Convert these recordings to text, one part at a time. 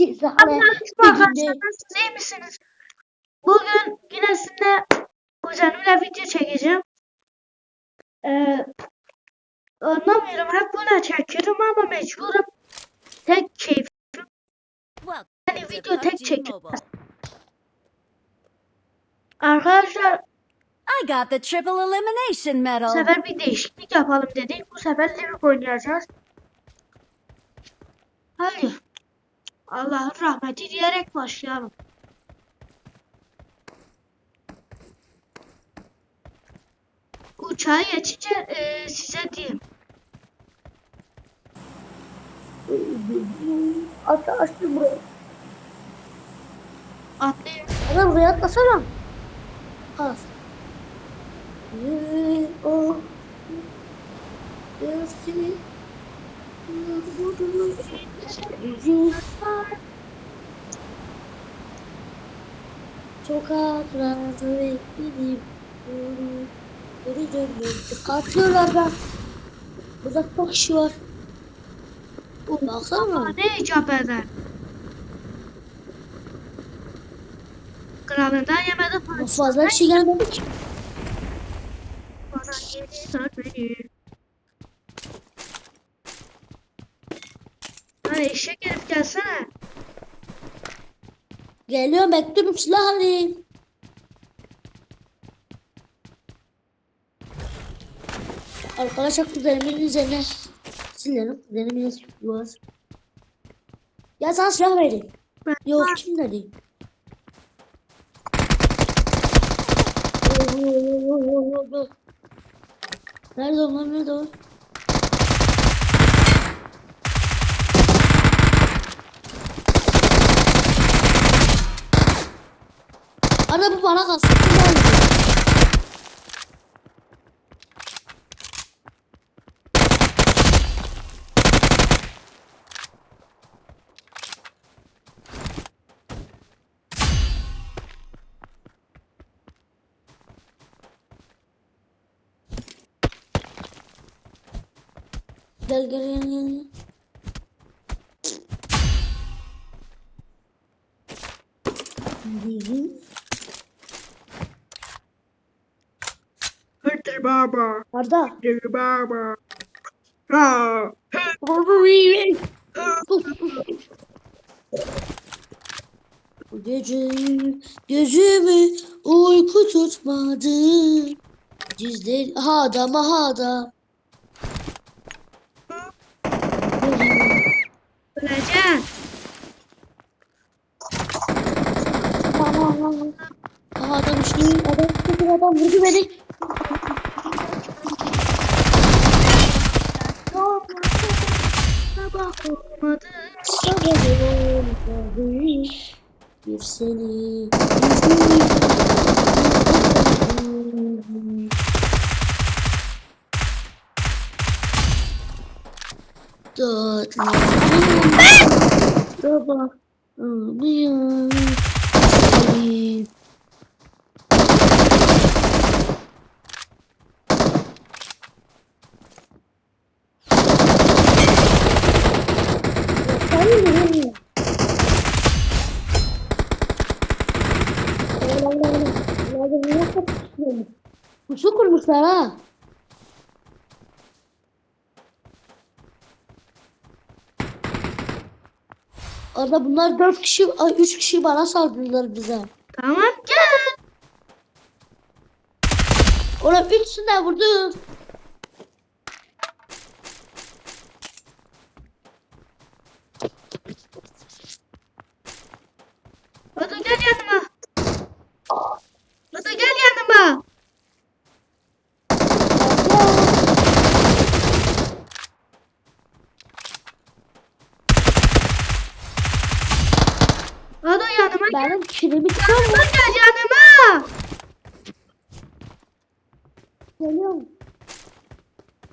Emanet arkadaşlar. iyi misiniz? Bugün yine sizinle kuzenimle video çekeceğim. Ee, anlamıyorum. Hep böyle çekiyorum ama mecburum. Tek keyif. Yani video tek çekiyorum. Arkadaşlar I got the triple elimination bu medal. sefer bir değişiklik yapalım dedik. Bu sefer Livik oynayacağız. Hadi. Allah'ın rahmeti diyerek başlayalım. Uçağa geçince e, size diyeyim. Atla açtı buraya. Atlayın. Adam buraya atlasana. Az. O. Sokaklarda bekledim. Geri döndüm. Katlıyorlar ben. Burada çok kişi var. Baksana. Ne icap eder? Kralından yemedi parası. Fazla bir şey gelmedi ki. Bana yedi sar beni. Hani eşek herif gelsene. Geliyorum bekliyorum silah alayım. Arkadaşlar kuzenimin üzerine silerim. Kuzenimin var. Ya sana silah vereyim. Yok kim dedi? Nerede onlar nerede o? Araba bana kalsın. gel gel gel. gel. Baba. Arda. Hırtır baba. Ha. Bu gece gözümü uyku tutmadı. Dizleri ha adam ha adam. Öleceksin. Ha adam işte adam işte adam vurdu beni. Bir seni. Tatlı Sabah ağlayan seni Hayır. Pusu kurmuşlar ha. Arada bunlar dört kişi, ay, üç kişi bana saldırdılar bize. Tamam gel. Oğlum üçsünü de vurdum. Hadi gel yanıma. Hadi gel yanıma. Benim kilimi Yanıma gel yanıma. Geliyorum.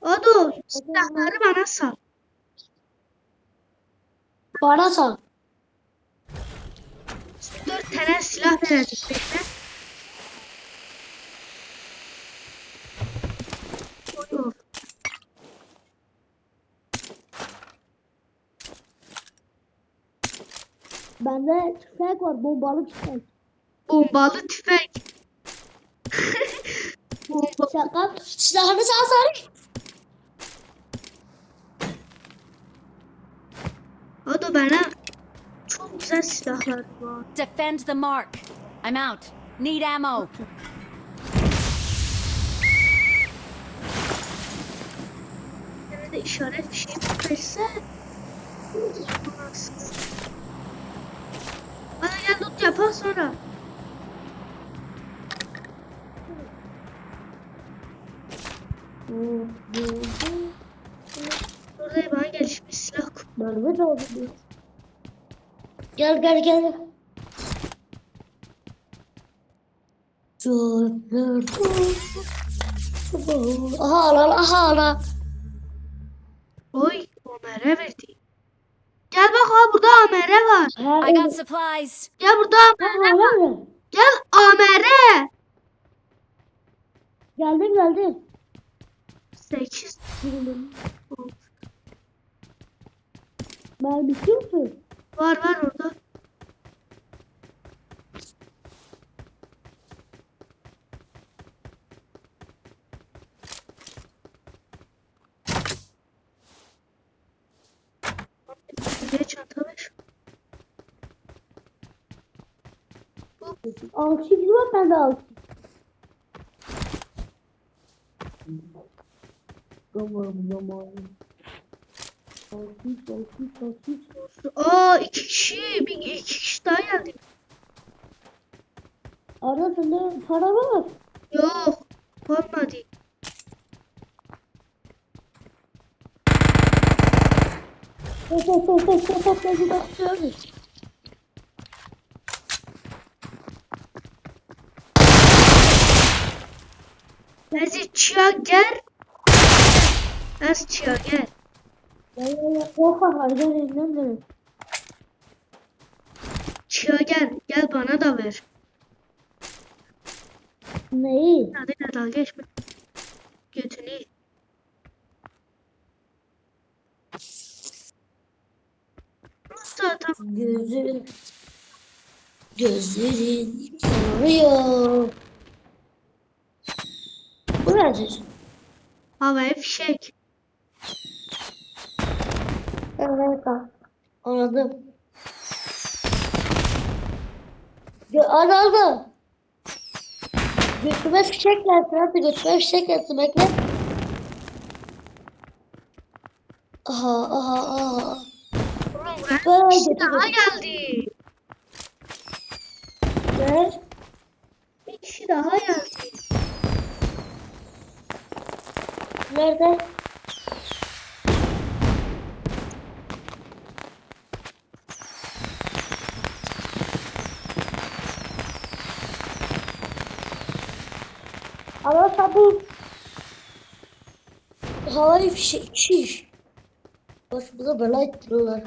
Hadi silahları bana sal. Bana sal. Dört tane silah verecek bekle. Oy, Bende tüfek var. Bombalı tüfek. Bombalı tüfek. Bomba. Şaka. Silahını sağ sarı. O da bana çok güzel silahlar var. Defend the mark. I'm out. Need ammo. İşaret bir şey loot yapar sonra. Burada bana gelişmiş silah de oldu. Gel gel gel. Dur dur dur. Aha lan aha lan. Oy Ömer'e verdi. Gel bak ha burada Ömer'e var. I got supplies. Gel burada Ha, var. Gel Ömer'e. Geldim geldim. 8 Ben bitiyor musun? var var orada. 6x var bende 6x. Tamam tamam. 6x 6x 6x. Aa iki kişi bir iki kişi daha geldi. Ara sende para var. Yok olmadı. Hop hop hop hop hop hop hop hop Es ist Jagger. Es ist Jagger. Ja, ja, ja. Oha harbiden elinden dönün. Çığa gel. Gel bana da ver. Neyi? Hadi de dalga geçme. Götünü. Nasıl adam? Gözlerin yanıyor. Bu nedir? Havaya fişek. Evet. Anladım. Gö anladım. Götüme fişek gelsin. Hadi götüme fişek gelsin. Bekle. Aha aha aha. Böyle götür. daha geldi. Gel. Bir kişi daha geldi. Nerede? Ama tabu havai fişekçi. Şey. Başımıza bela ettiler.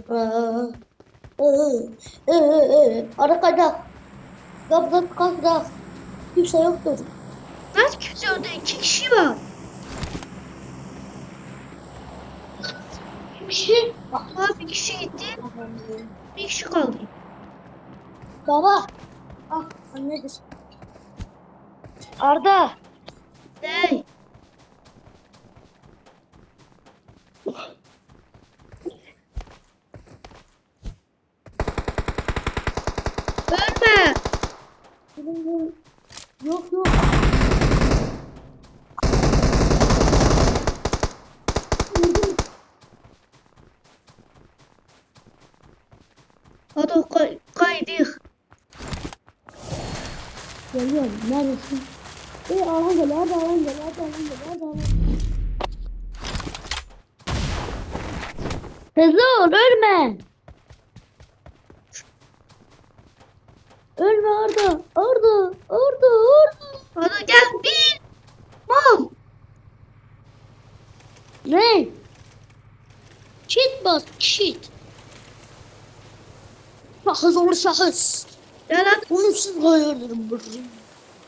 Arkada. Kapıdan kalkacak. Kimse yoktur. Kaç kimse orada? İki kişi var. Kişi. Aa bir kişi gitti. Bir kişi kaldı. Baba. Ah annedir. Arda. Hey. Ölme. Benim bu- Yok yok. Hadi kay kaydık. Geliyorum. Neredesin? Ee alan gel. Hadi alan gel. Hadi alan gel. Hadi alan Hızlı ol. Ölme. Ölme Arda. Arda. Arda. Arda. Hadi gel bin. Mal. Ne? Cheat bas. Cheat. Şahıs olur şahıs. Gel hadi. Bunu siz koyuyorum.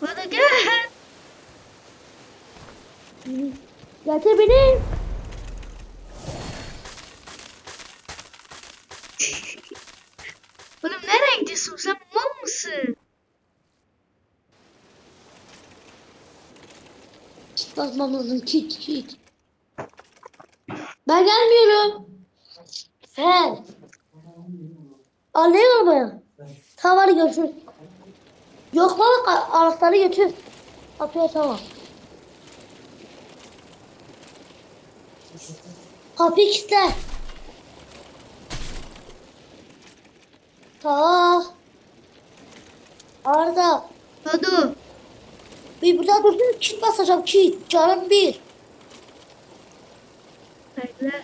Hadi gel. Getir beni. Oğlum nereye mısın? Sen mal mısın? Basmam lazım. Kit kit. Ben gelmiyorum. Sen. Anlayın arabaya. Tamam hadi görüşürüz. Yok lan a- anahtarı götür. Atıyor tamam. Kapıyı kilitle. Ta. Arda. Hadi. Bir burada durdum kit basacağım kit. Canım bir. Bekle.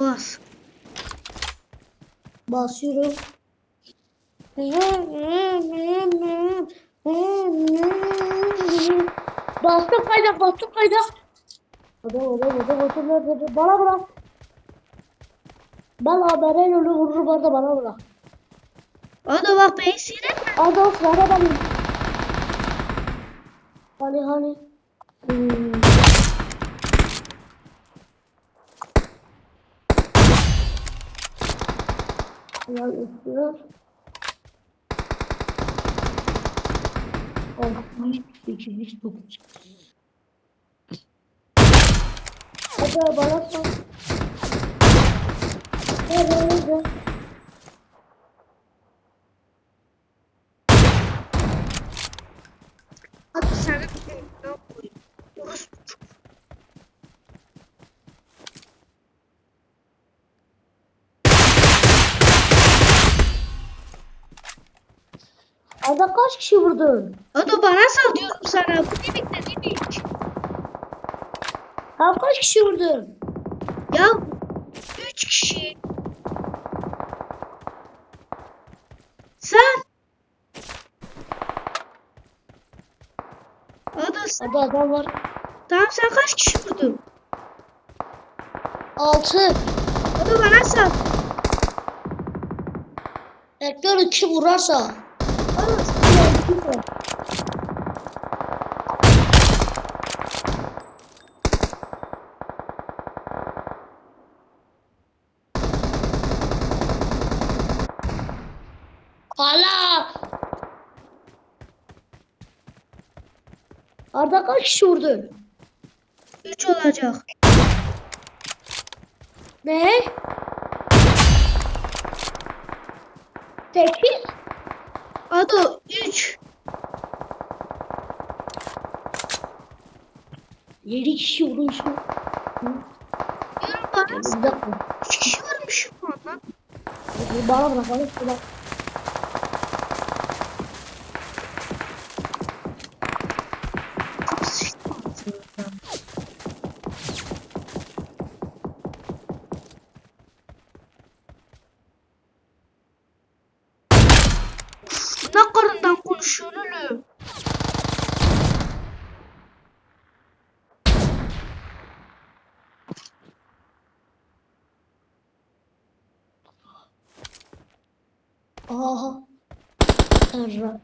Bas. Basıyorum. Bastım kayda, bastım kayda. Hadi hadi hadi hadi hadi bana bırak. Bana beren ölü vurur bana bana bırak. Ada bak ben siren. Ada bak bana bana. Hani hani. Hmm. Ya istiyor. 6, 8, 9. Hadi bana sor. Arda kaç kişi vurdun? Hadi bana sal diyorum sana. Bu ne bekledin Sen kaç kişi vurdun? Ya üç kişi. Sen. Hadi sen. Hadi adam var. Tamam sen kaç kişi vurdun? Altı. Hadi bana sal. Bekliyorum kim vurarsa oldu? Hala. Arda kaç kişi vurdu? 3 olacak. Ne? 8 Ado 3. 7 kişi vurmuş mu? Yorum bana. Bir dakika. 3 kişi vurmuş mu? Bana bırak bana bırak. Serra.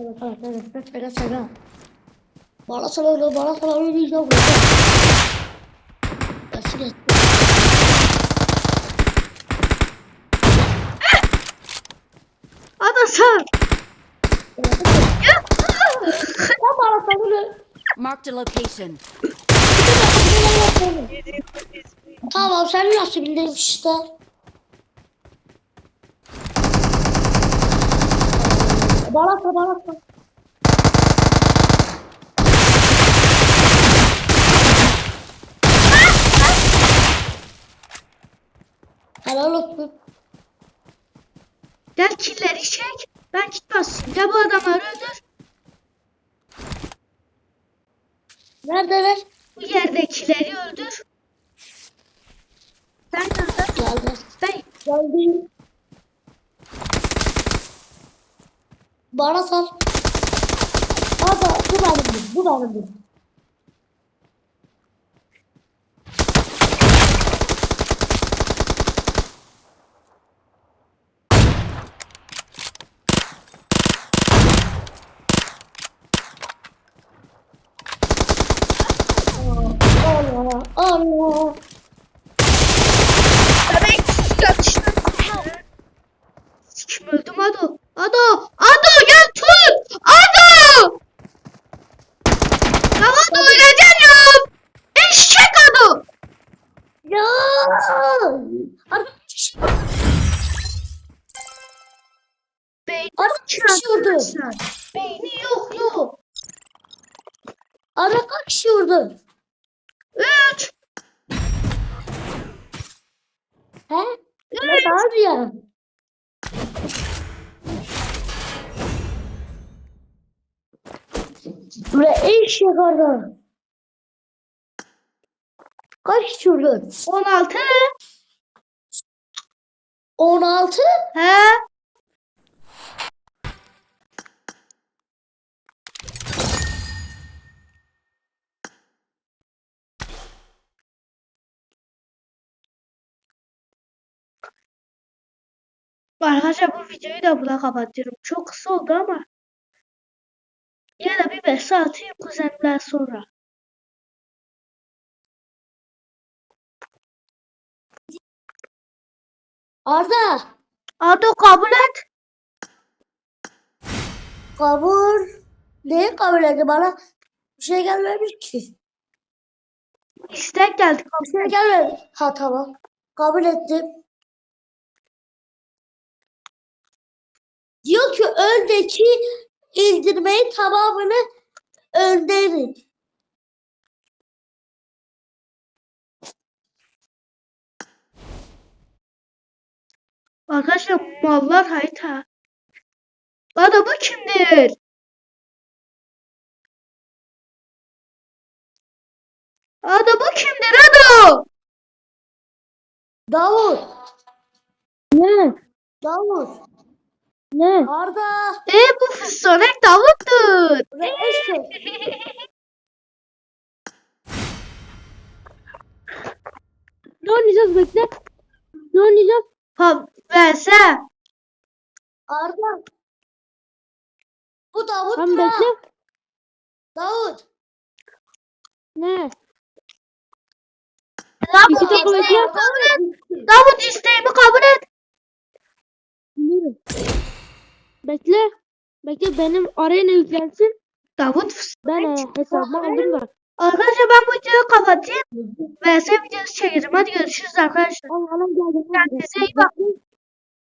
Evet evet evet evet evet Serra. Bana öyle bana sana öyle bir şey vuracağım. Gelsin gelsin. Hadi sal. Ya. Ya bana sana öyle. Marked a location. Tamam sen nasibindeymiş işte. Bana sor bana sor. Helal olsun. Gel killeri çek. Ben kit basayım. Gel bu adamları öldür. Neredeler? Bu yerdekileri öldür. Sen öldür. Geldi. Ben Geldi. Bana sor. Hadi bu benimdir. Bu benimdir. Allah Allah. Bebek çatıştı. Beyni Arda kaç kişi vurdu? arkadaşlar. Beyni yok yok. Arda kaç vurdu? Üç. He? Ne daha ya? Buraya eşek Arda. Kaç kişi vurdu? 16. 16. He? Arkadaşlar bu videoyu da burada kapatıyorum. Çok kısa oldu ama yine de bir 5 atayım kuzenler sonra. Arda. Arda kabul et. Kabul. Neyi kabul etti bana? Bir şey gelmemiş ki. İstek geldi. Bir şey gelmedi. Ha tamam. Kabul ettim. Diyor ki öndeki indirmeyi tamamını önderin. Arkadaşlar mallar hayta. Arda bu kimdir? Arda bu kimdir Arda? Davut. Ne? Davut. Ne? Arda. E bu Fıstonek Davut'tur. Ve eşek. Ne oynayacağız bekle. Ne oynayacağız? Ha, verse. Arda. Bu Davut Tamam ya. bekle. Davut. Ne? Davut İki dakika bekle. Davut. Davut isteğimi kabul et. Bekle. Bekle benim arayına yüklensin. Davut Ben e, hesabıma aldım da. Arkadaşlar ben bu videoyu kapatayım. VS videosu çekeceğim. Hadi görüşürüz arkadaşlar. Al al geldim. Kendinize iyi bakın.